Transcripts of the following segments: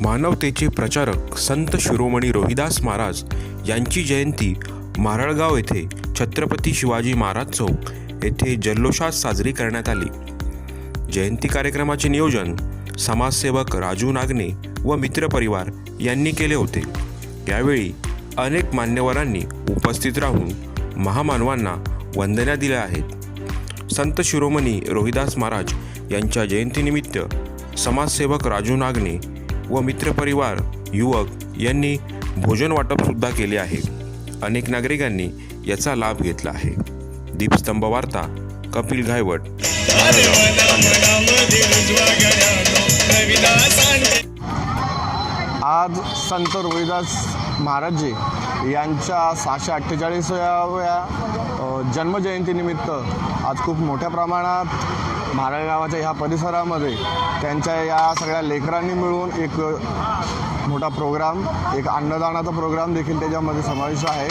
मानवतेचे प्रचारक संत शिरोमणी रोहिदास महाराज यांची जयंती मारळगाव येथे छत्रपती शिवाजी महाराज चौक येथे जल्लोषात साजरी करण्यात आली. जयंती कार्यक्रमाचे नियोजन समाजसेवक राजू नागने व मित्रपरिवार यांनी केले होते. यावेळी अनेक मान्यवरांनी उपस्थित राहून महामानवांना वंदना दिल्या आहेत. संत शिरोमणी रोहिदास महाराज यांच्या जयंतीनिमित्त समाजसेवक राजू नागने व मित्रपरिवार युवक यांनी भोजन वाटपसुद्धा केले आहे. अनेक नागरिकांनी याचा लाभ घेतला आहे. दीपस्तंभ वार्ता कपिल घायवट. आज संत रोहिदास महाराजजी यांच्या सहाशे अठ्ठेचाळीसव्या जन्मजयंतीनिमित्त आज खूप मोठ्या प्रमाणात मारळ गावाच्या ह्या परिसरामध्ये त्यांच्या या सगळ्या लेकरांनी मिळून एक मोठा प्रोग्राम एक अन्नदानाचा प्रोग्राम देखील त्याच्यामध्ये समावेश आहे.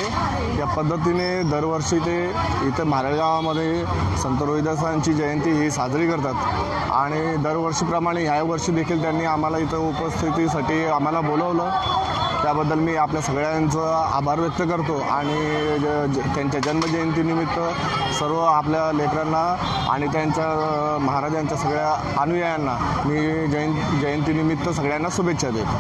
या पद्धतीने दरवर्षी ते इथं मारळगावामध्ये संत रोहिदासांची जयंती ही साजरी करतात. आणि दरवर्षीप्रमाणे ह्या वर्षी देखील त्यांनी आम्हाला इथं उपस्थितीसाठी आम्हाला बोलवलं. त्याबद्दल मी आपल्या सगळ्यांचं आभार व्यक्त करतो आणि ज- ज- त्यांच्या जन्मजयंतीनिमित्त सर्व आपल्या लेकरांना आणि त्यांच्या महाराजांच्या सगळ्या अनुयायांना मी जयं जयंतीनिमित्त सगळ्यांना शुभेच्छा देतो.